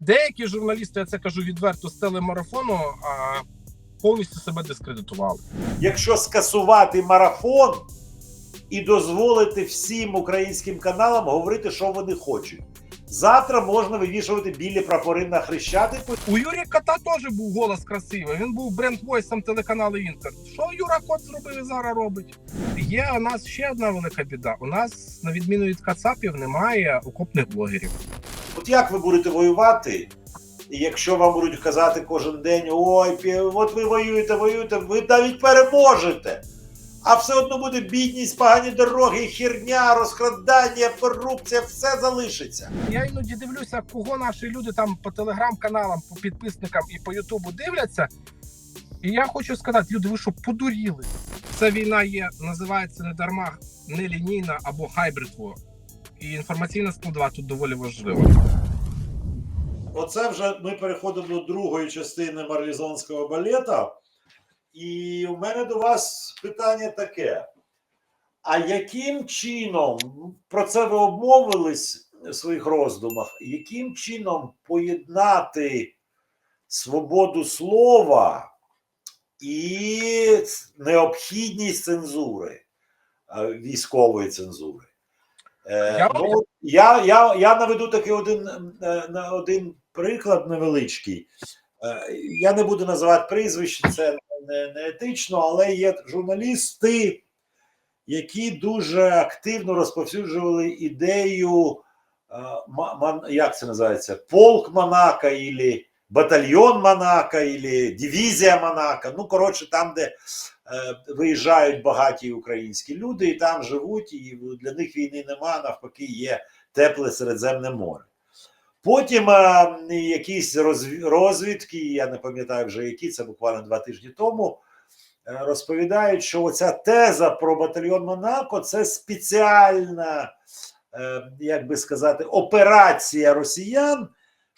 Деякі журналісти, я це кажу відверто, з телемарафону а, повністю себе дискредитували. якщо скасувати марафон і дозволити всім українським каналам говорити, що вони хочуть. Завтра можна вивішувати білі прапори на хрещатику. У Юрія Кота теж був голос красивий. Він був бренд-войсом телеканалу Інтер. Що Юра Кот зробив і зараз робить? Є у нас ще одна велика біда. У нас, на відміну від Кацапів, немає окопних блогерів. От як ви будете воювати, якщо вам будуть казати кожен день: ой, от ви воюєте, воюєте, ви навіть переможете. А все одно буде бідність, погані дороги, херня, розкрадання, корупція, все залишиться. Я іноді дивлюся, кого наші люди там по телеграм-каналам, по підписникам і по Ютубу дивляться. І я хочу сказати, люди, ви що подуріли? Ця війна є, називається не дарма нелінійна або war. І інформаційна складова тут доволі важлива. Оце вже ми переходимо до другої частини марлізонського балета. І у мене до вас питання таке: а яким чином, про це ви обмовились в своїх роздумах, яким чином поєднати свободу слова і необхідність цензури, е, військової цензури? Е, Я- ну, я, я, я наведу такий один, е, на один приклад невеличкий. Е, Я не буду називати прізвищ, це не, не етично, але є журналісти, які дуже активно розповсюджували ідею, як це називається, полк Монака, ілі батальйон Монака, ілі дивізія Монака. Ну, коротше, там, де е, виїжджають багаті українські люди, і там живуть, і для них війни нема, навпаки, є тепле Середземне море. Потім е, якісь розв- розвідки, я не пам'ятаю вже які, це буквально два тижні тому, е, розповідають, що оця теза про батальйон Монако це спеціальна, як би сказати, операція росіян,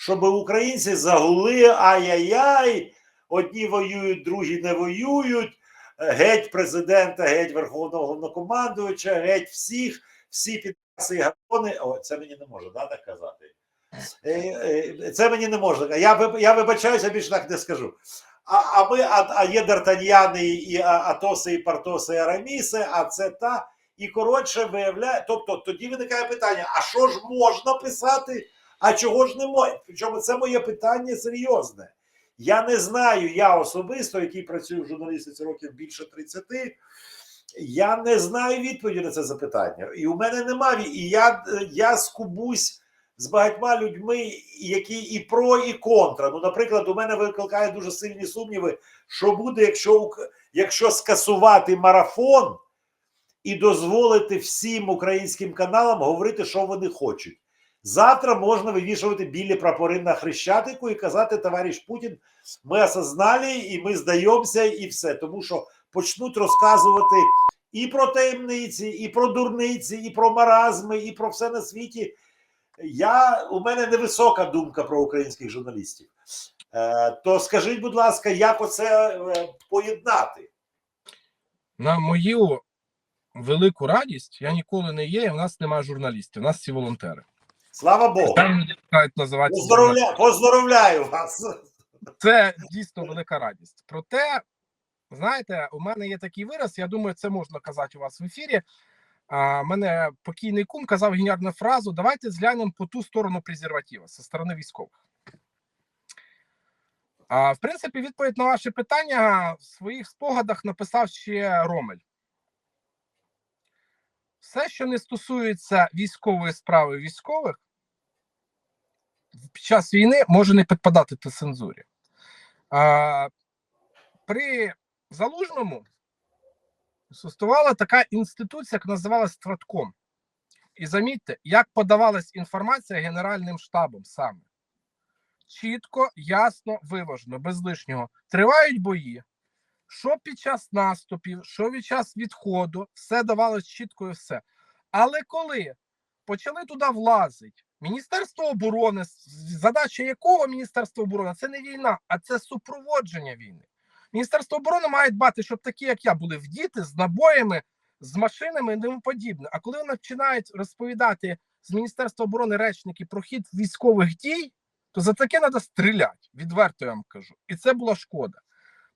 щоб українці загули ай-яй-яй, одні воюють, другі не воюють, е, геть президента, геть верховного головнокомандувача, геть всіх, всі і гатони. О, це мені не може да, так казати. Е, е, Це мені не можна. Я, я вибачаюся, більше так не скажу. А, а ми, а, а є Д'Артаньяни, і Атоси, і Партоси, і Араміси, а це та. І коротше виявляє. Тобто тоді виникає питання: а що ж можна писати, а чого ж не можна? Причому це моє питання серйозне. Я не знаю, я особисто, який працюю в журналістиці років більше 30, я не знаю відповіді на це запитання. І у мене немає. І я, я скубусь з багатьма людьми, які і про, і контра. Ну, наприклад, у мене викликає дуже сильні сумніви, що буде, якщо, якщо скасувати марафон і дозволити всім українським каналам говорити, що вони хочуть. Завтра можна вивішувати білі прапори на хрещатику і казати, товариш Путін, ми осознали і ми здаємося, і все. Тому що почнуть розказувати і про таємниці, і про дурниці, і про маразми, і про все на світі. Я, у мене невисока думка про українських журналістів. Е, то скажіть, будь ласка, як оце е, поєднати? На мою велику радість я ніколи не є, і в нас немає журналістів, у нас всі волонтери. Слава Богу. Називатися Поздоровля... Поздоровляю вас. Це дійсно велика радість. Проте, знаєте, у мене є такий вираз, я думаю, це можна казати у вас в ефірі. А, мене покійний кум казав геніальну фразу: давайте зглянемо по ту сторону презерватива зі сторони військових. А, в принципі, відповідь на ваше питання в своїх спогадах написав ще Ромель. Все, що не стосується військової справи військових, під час війни може не підпадати до цензурі. А, при Залужному существувала така інституція, яка називалась Стратком. І замітьте, як подавалась інформація Генеральним штабом саме. Чітко, ясно, виважено, без лишнього. Тривають бої. Що під час наступів, що під час відходу, все давалось чітко і все. Але коли почали туди влазити Міністерство оборони, задача якого Міністерства оборони це не війна, а це супроводження війни. Міністерство оборони має дбати, щоб такі, як я, були в діти з набоями, з машинами і тому подібне. А коли вони починають розповідати з Міністерства оборони речники про хід військових дій, то за таке треба стріляти. Відверто я вам кажу. І це була шкода.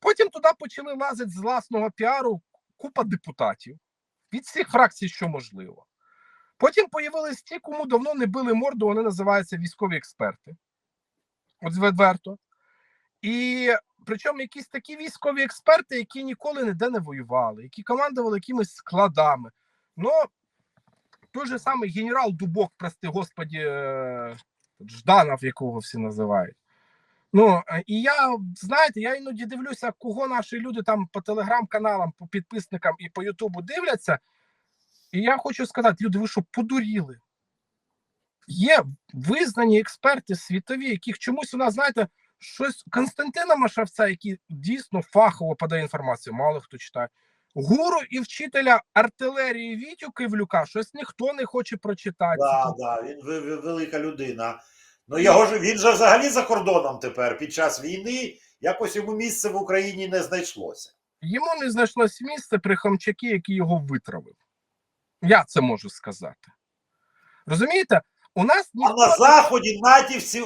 Потім туди почали лазити з власного піару купа депутатів від всіх фракцій, що можливо. Потім появились ті, кому давно не били морду, вони називаються військові експерти. От відверто. І причому якісь такі військові експерти, які ніколи ніде не воювали, які командували якимись складами. Ну, той же самий генерал Дубок, прости господі, е, Жданов, якого всі називають. Ну, е, і я, знаєте, я іноді дивлюся, кого наші люди там по телеграм-каналам, по підписникам і по Ютубу дивляться. І я хочу сказати, люди, ви що подуріли? Є визнані експерти світові, яких чомусь у нас, знаєте, щось Константина Машавця, який дійсно фахово подає інформацію, мало хто читає. Гуру і вчителя артилерії Вітю Кивлюка, щось ніхто не хоче прочитати. Да, да, він велика людина. Ну його ж він же взагалі за кордоном тепер під час війни якось йому місце в Україні не знайшлося. Йому не знайшлось місце при Хамчакі, який його витравив. Я це можу сказати. Розумієте? У нас А на заході натівці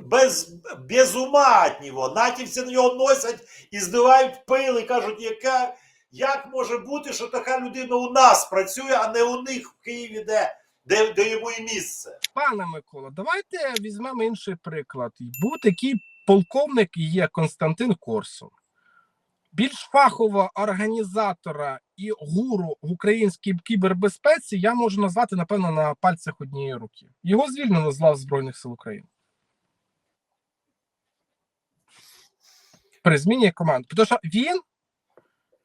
без, без ума від нього. Натівці на нього носять і здивають пил і кажуть, яка, як може бути, що така людина у нас працює, а не у них в Києві, де, де, де йому і місце. Пане Микола, давайте візьмемо інший приклад. Був такий полковник є Константин Корсун. Більш фахового організатора і гуру в українській кібербезпеці я можу назвати, напевно, на пальцях однієї руки. Його звільнено з лав Збройних сил України. При зміні команд. Тому що він,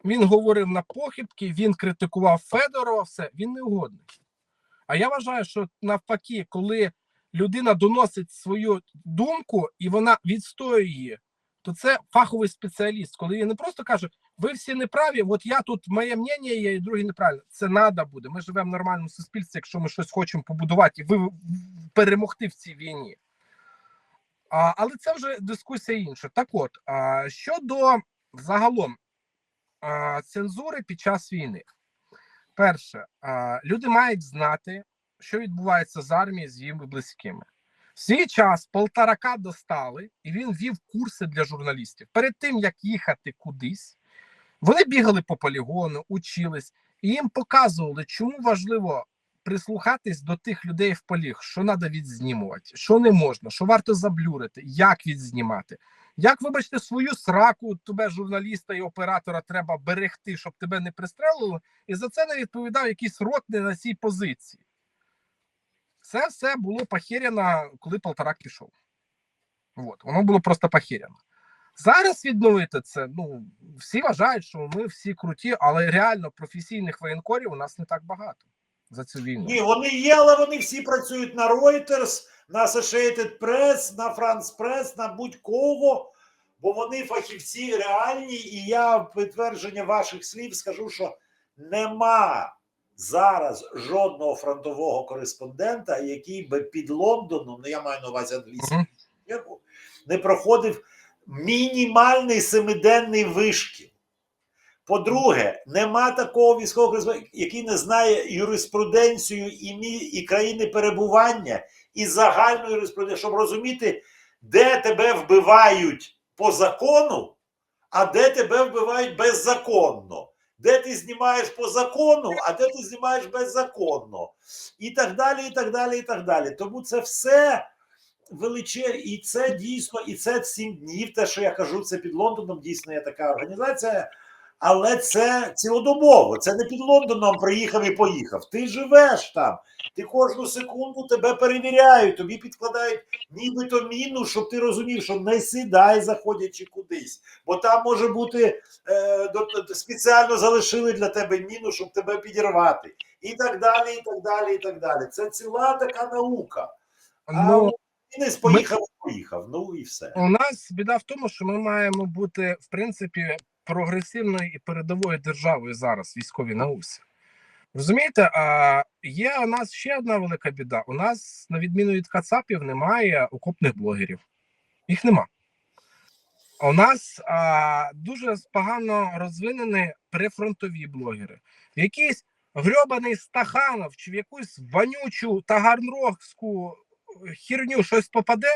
він говорив на похибки, він критикував Федорова, все, він не угодний. А я вважаю, що навпаки, коли людина доносить свою думку і вона відстоює її, то це фаховий спеціаліст. Коли він не просто каже, ви всі неправі, от я тут моє мнення є, і другі неправильно. Це треба буде. Ми живемо в нормальному суспільстві, якщо ми щось хочемо побудувати і ви перемогти в цій війні. А, але це вже дискусія інша. Так от, а, щодо загалом а, цензури під час війни. Перше, люди мають знати, що відбувається з армією з її близькими. В свій час полторака достали, і він вів курси для журналістів. Перед тим як їхати кудись, вони бігали по полігону, учились, і їм показували, чому важливо прислухатись до тих людей в поліг, що треба відзнімувати, що не можна, що варто заблюрити, як відзнімати. Як, вибачте, свою сраку тебе, журналіста і оператора, треба берегти, щоб тебе не пристрелили, і за це не відповідав якийсь ротний на цій позиції. Це все було похеряно, коли полторак пішов. От, воно було просто похеряно. Зараз відновити це. Ну, всі вважають, що ми всі круті, але реально професійних воєнкорів у нас не так багато за цю війну. Ні, вони є, але вони всі працюють на Reuters, на Associated Press, на France Press, на будь-кого, бо вони фахівці реальні, і я в підтвердження ваших слів скажу, що нема зараз жодного фронтового кореспондента, який би під Лондоном, ну я маю на увазі англійську, не проходив мінімальний семиденний вишкіл. По-друге, нема такого військового який не знає юриспруденцію і, мі- і країни перебування, і загальну юриспруденцію, щоб розуміти, де тебе вбивають по закону, а де тебе вбивають беззаконно. Де ти знімаєш по закону, а де ти знімаєш беззаконно. І так далі, і так далі, і так далі. Тому це все величе, і це дійсно, і це сім днів. Те, що я кажу, це під Лондоном дійсно є така організація. Але це цілодобово. Це не під Лондоном приїхав і поїхав. Ти живеш там. Ти кожну секунду тебе перевіряють, тобі підкладають нібито міну, щоб ти розумів, що не сідай, заходячи кудись. Бо там може бути е, до, спеціально залишили для тебе міну, щоб тебе підірвати. І так далі, і так далі, і так далі. Це ціла така наука. А Ну, Мінець поїхав, поїхав. Ну і все. у нас біда в тому, що ми маємо бути, в принципі, прогресивною і передовою державою зараз в військовій науці. Розумієте, а є у нас ще одна велика біда. У нас, на відміну від Кацапів, немає окопних блогерів. Їх нема. У нас а, дуже погано розвинені прифронтові блогери. Якийсь грьобаний Стаханов чи в якусь вонючу таганрогську херню щось попаде,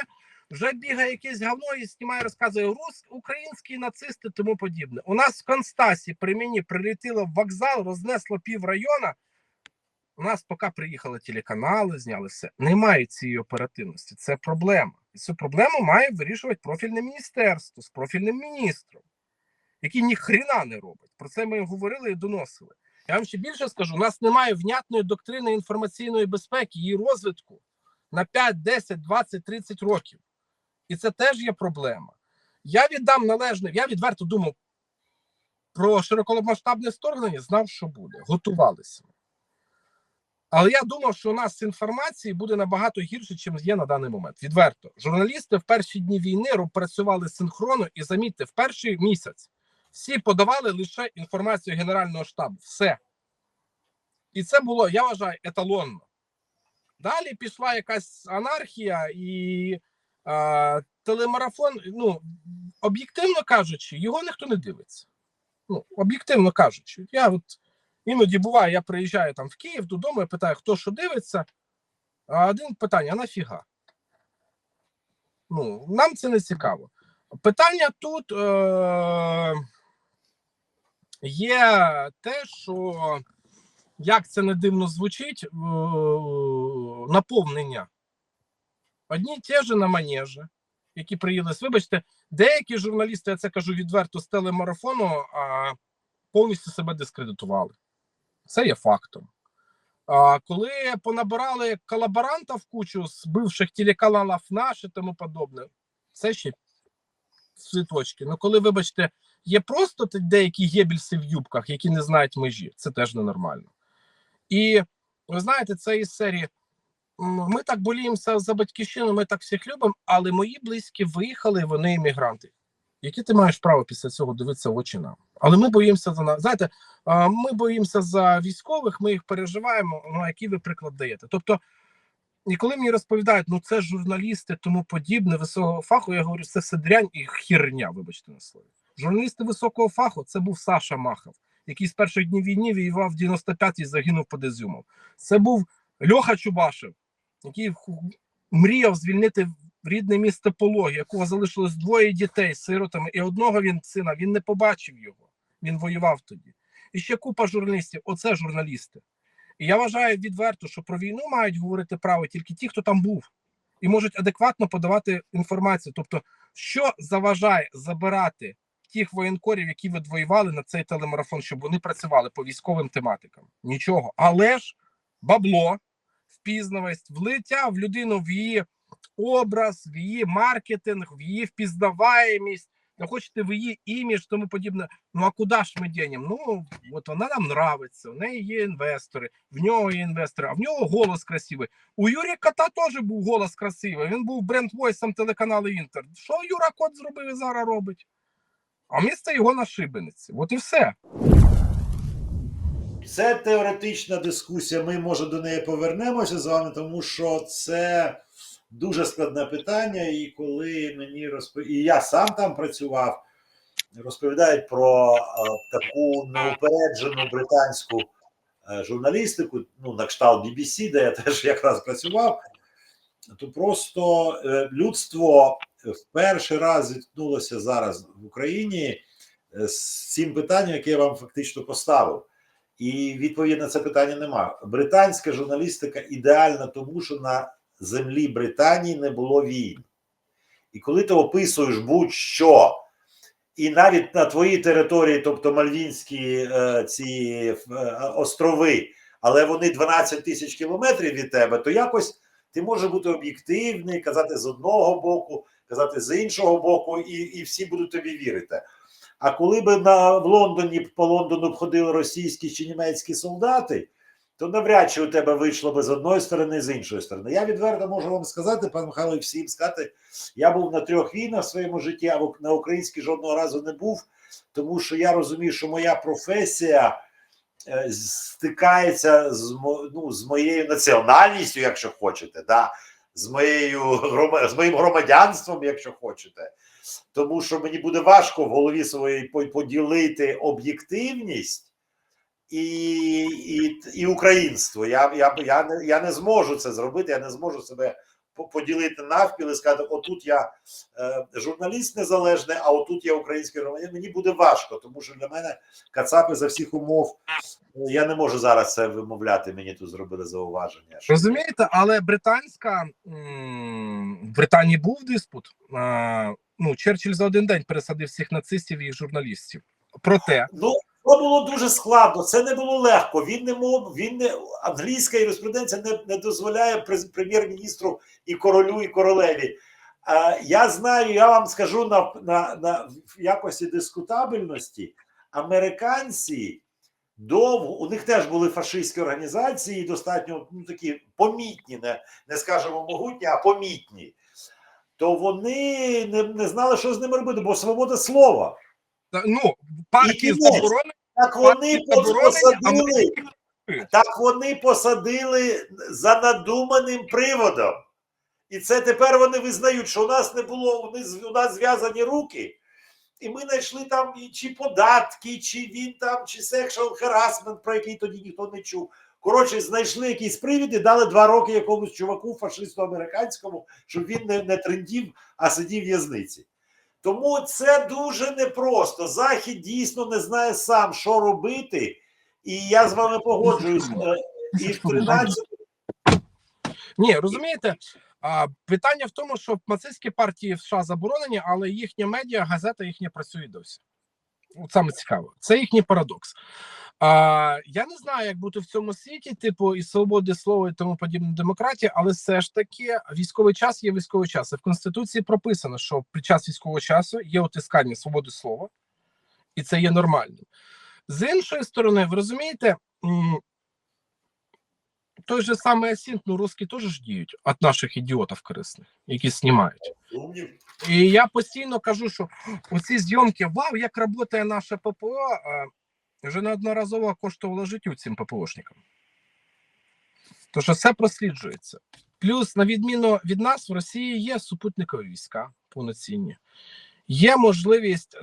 вже бігає якесь говно і знімає, розказує рус, українські нацисти, тому подібне. У нас в Констасі при мені прилетіло в вокзал, рознесло пів района. У нас поки приїхали телеканали, зняли все. Немає цієї оперативності. Це проблема. І цю проблему має вирішувати профільне міністерство з профільним міністром, який ні хрена не робить. Про це ми говорили і доносили. Я вам ще більше скажу: у нас немає внятної доктрини інформаційної безпеки, її розвитку на 5, 10, 20, 30 років. І це теж є проблема. Я віддам належне, я відверто думав про широкомасштабне вторгнення, знав, що буде, готувалися. Але я думав, що у нас з інформації буде набагато гірше, ніж є на даний момент. Відверто, журналісти в перші дні війни працювали синхронно і замітьте, в перший місяць всі подавали лише інформацію Генерального штабу. Все. І це було, я вважаю, еталонно. Далі пішла якась анархія і телемарафон. Ну, об'єктивно кажучи, його ніхто не дивиться. Ну, об'єктивно кажучи, я от іноді буває, я приїжджаю там в Київ додому, я питаю, хто що дивиться. А один питання: а нафіга? Ну, нам це не цікаво. Питання тут е- є те, що як це не дивно звучить, е- наповнення. Одні й ті ж на манежі, які приїли. Вибачте, деякі журналісти, я це кажу відверто з телемарафону, а, повністю себе дискредитували. Це є фактом. А, коли понабирали колаборанта в кучу з бивших телеканалів наш і тому подобне, це ще цвіточки. Ну, коли, вибачте, є просто деякі гебільси в юбках, які не знають межі, це теж ненормально. І ви знаєте, це із серії. Ми так боліємося за батьківщину, ми так всіх любимо, але мої близькі виїхали, вони іммігранти. Які ти маєш право після цього дивитися очі нам? Але ми боїмося за нас. Знаєте, ми боїмося за військових, ми їх переживаємо. Ну, який ви приклад даєте? Тобто, і коли мені розповідають, ну це журналісти, тому подібне, високого фаху, я говорю, це все дрянь і херня, вибачте на слові. Журналісти високого фаху це був Саша Махов, який з перших днів війни воював в 95-й і загинув під Ізюмом. Це був Льоха Чубашев, який мріяв звільнити рідне місто Пологи, якого залишилось двоє дітей з сиротами, і одного він сина він не побачив його. Він воював тоді. І ще купа журналістів. Оце журналісти. І я вважаю відверто, що про війну мають говорити право тільки ті, хто там був, і можуть адекватно подавати інформацію. Тобто, що заважає забирати тих воєнкорів, які ви воювали на цей телемарафон, щоб вони працювали по військовим тематикам? Нічого. Але ж бабло, впізнавість, влиття в людину в її образ, в її маркетинг, в її впізнаваємість, не хочете в її імідж, тому подібне. Ну а куди ж ми дінемо? Ну от вона нам нравиться, у неї є інвестори, в нього є інвестори, а в нього голос красивий. У Юрія Кота теж був голос красивий. Він був бренд-войсом телеканалу Інтер. Що Юра Кот зробив і зараз робить? А місце його на шибениці. От і все. Це теоретична дискусія. Ми може до неї повернемося з вами, тому що це дуже складне питання. І коли мені розпов... і я сам там працював, розповідають про е, таку неупереджену британську е, журналістику, ну на кшталт BBC, де я теж якраз працював, то просто е, людство в перший раз зіткнулося зараз в Україні з цим питанням, яке я вам фактично поставив. І відповіді на це питання нема. Британська журналістика ідеальна, тому що на землі Британії не було війн. І коли ти описуєш будь-що, і навіть на твоїй території, тобто Мальвінські е, ці е, острови, але вони 12 тисяч кілометрів від тебе, то якось ти можеш бути об'єктивний, казати з одного боку, казати з іншого боку, і, і всі будуть тобі вірити. А коли би на в Лондоні по Лондону б ходили російські чи німецькі солдати, то навряд чи у тебе вийшло би з одної сторони, з іншої сторони. Я відверто можу вам сказати, пан Михайло, всім сказати, я був на трьох війнах в своєму житті, а на українській жодного разу не був, тому що я розумію, що моя професія е, стикається з, ну, з моєю національністю, якщо хочете, да? з, моєю, з моїм громадянством, якщо хочете. Тому що мені буде важко в голові своїй по- поділити об'єктивність і, і, і українство. Я, я, я, не, я не зможу це зробити, я не зможу себе поділити навпіл і сказати: отут я е, журналіст незалежний, а отут я український громадянин. Мені буде важко, тому що для мене Кацапи за всіх умов. е, Я не можу зараз це вимовляти. Мені тут зробили зауваження. Розумієте, але британська в Британії був диспут. Ну, Черчилль за один день пересадив всіх нацистів і їх журналістів. Проте Ну, це було дуже складно, це не було легко. Він не мов, він не англійська юриспруденція не, не дозволяє прем'єр-міністру і королю, і королеві. Е, я знаю, я вам скажу на, на, на в якості дискутабельності. Американці довго у них теж були фашистські організації, достатньо ну, такі помітні, не, не скажемо могутні, а помітні. То вони не, не знали, що з ними робити, бо свобода слова. Ну, кінець. заборонені, Так вони посадили. Так вони посадили за надуманим приводом. І це тепер вони визнають, що у нас не було, у нас зв'язані руки, і ми знайшли там і чи податки, чи він там, чи sexual harassment, про який тоді ніхто не чув. Коротше, знайшли якийсь привід і дали два роки якомусь чуваку, фашисту американському, щоб він не, не трендів, а сидів в в'язниці. Тому це дуже непросто. Захід дійсно не знає сам, що робити. І я з вами погоджуюсь. е, І в 13 Ні, розумієте, а, питання в тому, що нацистські партії в США заборонені, але їхня медіа, газета їхня працює досі. От саме цікаво. Це їхній парадокс. А, я не знаю, як бути в цьому світі, типу, і свободи слова і тому подібне демократії, але все ж таки військовий час є військовий час. І в Конституції прописано, що під час військового часу є утискання свободи слова, і це є нормальним. З іншої сторони, ви розумієте, той же самий Асінт, ну русські теж ж діють від наших ідіотів корисних, які знімають. І я постійно кажу, що оці зйомки, вау, як працює наше ППО, вже неодноразово коштувало життю цим ППОшникам. Тож все просліджується. Плюс, на відміну від нас, в Росії є супутникові війська повноцінні, є можливість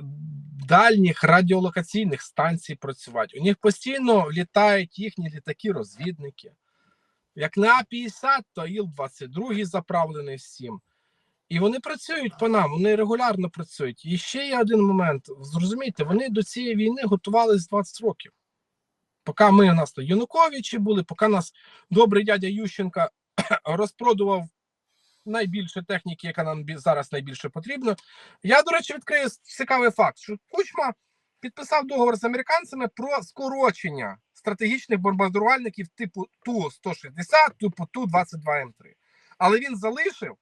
дальніх радіолокаційних станцій працювати. У них постійно літають їхні літаки-розвідники. Як на А-50, то Іл-22 заправлений всім. І вони працюють по нам, вони регулярно працюють. І ще є один момент. Зрозумійте, вони до цієї війни готувалися 20 років. Поки ми у нас то Януковичі були, поки нас добрий дядя Ющенка розпродував найбільше техніки, яка нам зараз найбільше потрібна. Я, до речі, відкрию цікавий факт, що Кучма підписав договор з американцями про скорочення стратегічних бомбардувальників типу Ту-160, типу Ту-22М3. Але він залишив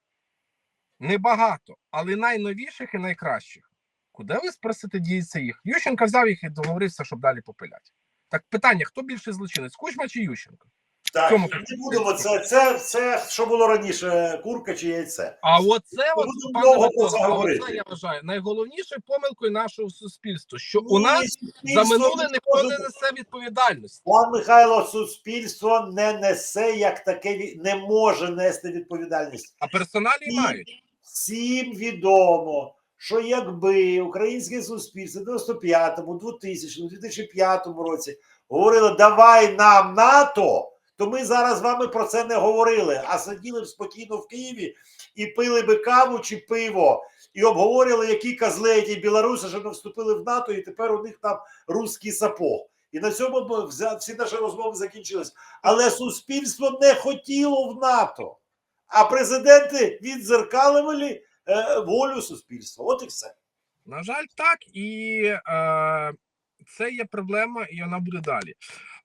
небагато, але найновіших і найкращих. Куди ви спросите діється їх? Ющенко взяв їх і договорився, щоб далі попиляти. Так питання: хто більший злочинець? Кучма чи Ющенко? Так, Чому? не будемо це, це, це, що було раніше, курка чи яйце. А оце, от, пане Микола, я вважаю найголовнішою помилкою нашого суспільства, що Ні, у нас за минуле ніхто не несе відповідальності. Пан Михайло, суспільство не несе як таке, не може нести відповідальність. А персоналі Ні. мають. Всім відомо, що якби українське суспільство в 95-му, 2000-му, 2005 році говорило давай нам НАТО, то ми зараз з вами про це не говорили, а сиділи б спокійно в Києві і пили би каву чи пиво, і обговорювали, які козли ті білоруси, що не вступили в НАТО, і тепер у них там руський сапог. І на цьому всі наші розмови закінчились. Але суспільство не хотіло в НАТО. А президенти відзеркалювали е, волю суспільства. От і все. На жаль, так, і е, це є проблема, і вона буде далі.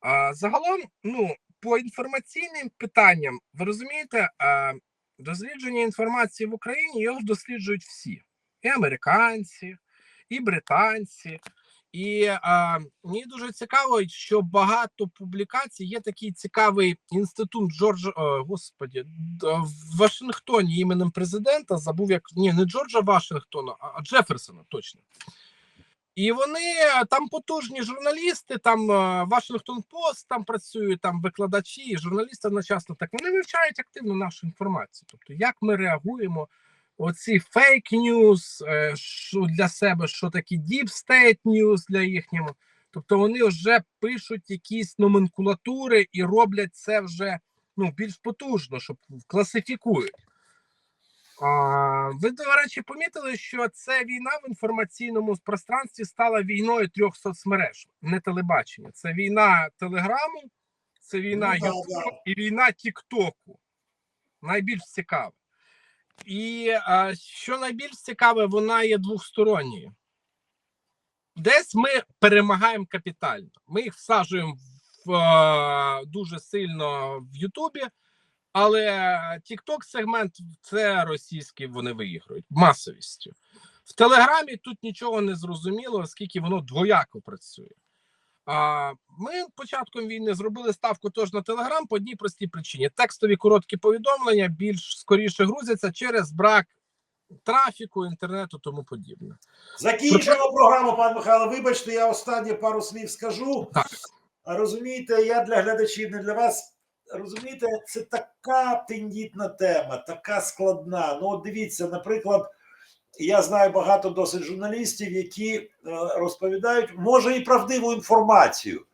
А, загалом, ну, по інформаційним питанням, ви розумієте, е, дослідження інформації в Україні його досліджують всі: і американці, і британці. І е, мені дуже цікаво, що багато публікацій є такий цікавий інститут Джорджа, о, господі, в Вашингтоні іменем президента забув як ні, не Джорджа Вашингтона, а а Джеферсона, точно. І вони е, там потужні журналісти, там е, Вашингтон Пост там працюють, там викладачі, журналісти одночасно. Так вони вивчають активно нашу інформацію. Тобто, як ми реагуємо, оці фейк ньюс для себе, що такі deep state news для їхнього. Тобто вони вже пишуть якісь номенклатури і роблять це вже ну, більш потужно, щоб класифікують. А, ви, до речі, помітили, що ця війна в інформаційному пространстві стала війною трьох соцмереж, не телебачення. Це війна Телеграму, це війна Ну, да, Ютубу да. і війна Тіктоку. Найбільш цікаве. І що найбільш цікаве, вона є двосторонньою. Десь ми перемагаємо капітально. Ми їх всаджуємо в, е, дуже сильно в Ютубі, але TikTok сегмент це російський, вони виіграють масовістю. В Телеграмі тут нічого не зрозуміло, оскільки воно двояко працює. А ми початком війни зробили ставку теж на Телеграм по одній простій причині: текстові короткі повідомлення більш скоріше грузяться через брак трафіку, інтернету, тому подібне. Закінчуємо програму, пан Михайло. Вибачте, я останні пару слів скажу. Так. Розумієте, я для глядачів, не для вас. Розумієте, це така тендітна тема, така складна. Ну, от дивіться, наприклад, я знаю багато досить журналістів, які е, розповідають, може, і правдиву інформацію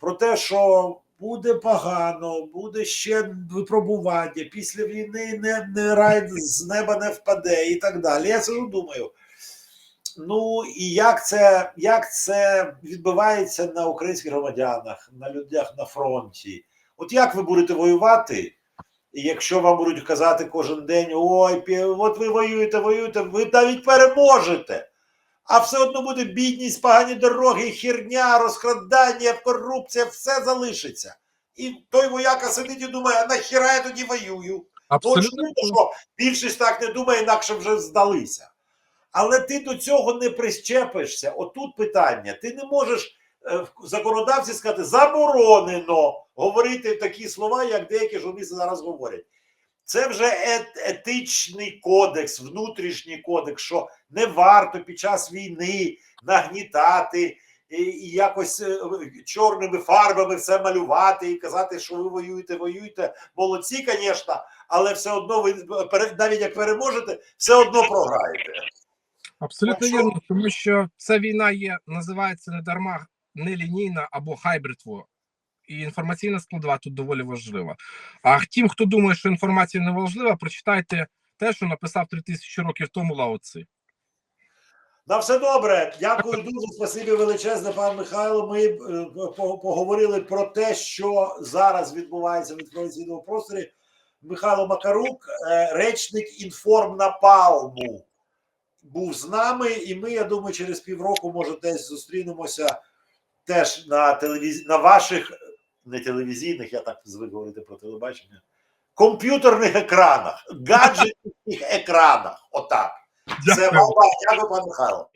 про те, що буде погано, буде ще випробування, після війни не, не рай з неба не впаде і так далі. Я сижу, думаю. Ну і як це, як це відбувається на українських громадянах, на людях на фронті? От як ви будете воювати, якщо вам будуть казати кожен день: ой, от ви воюєте, воюєте, ви навіть переможете, а все одно буде бідність, погані дороги, херня, розкрадання, корупція, все залишиться. І той вояка сидить і думає, а нахіра я тоді воюю? Абсолютно що більшість так не думає, інакше вже здалися. Але ти до цього не прищепишся. Отут питання. Ти не можеш в законодавці сказати заборонено говорити такі слова, як деякі журналісти зараз говорять. Це вже ет- етичний кодекс, внутрішній кодекс, що не варто під час війни нагнітати і, якось е, чорними фарбами все малювати і казати, що ви воюєте, воюєте. Молодці, звісно, але все одно ви навіть як переможете, все одно програєте. Абсолютно вірно, тому що ця війна є, називається не дарма нелінійна або хайбрид war. І інформаційна складова тут доволі важлива. А тим, хто думає, що інформація не важлива, прочитайте те, що написав 3000 років тому Лао Цзи. На все добре. Дякую дуже. Спасибі величезне, пан Михайло. Ми е, поговорили про те, що зараз відбувається в інформаційному просторі. Михайло Макарук, е, речник інформнапалму, був з нами, і ми, я думаю, через півроку, може, десь зустрінемося теж на телевіз... на ваших не телевізійних, я так звик говорити про телебачення, комп'ютерних екранах, гаджетних екранах. Отак. Це мова. Дякую, пане Михайло.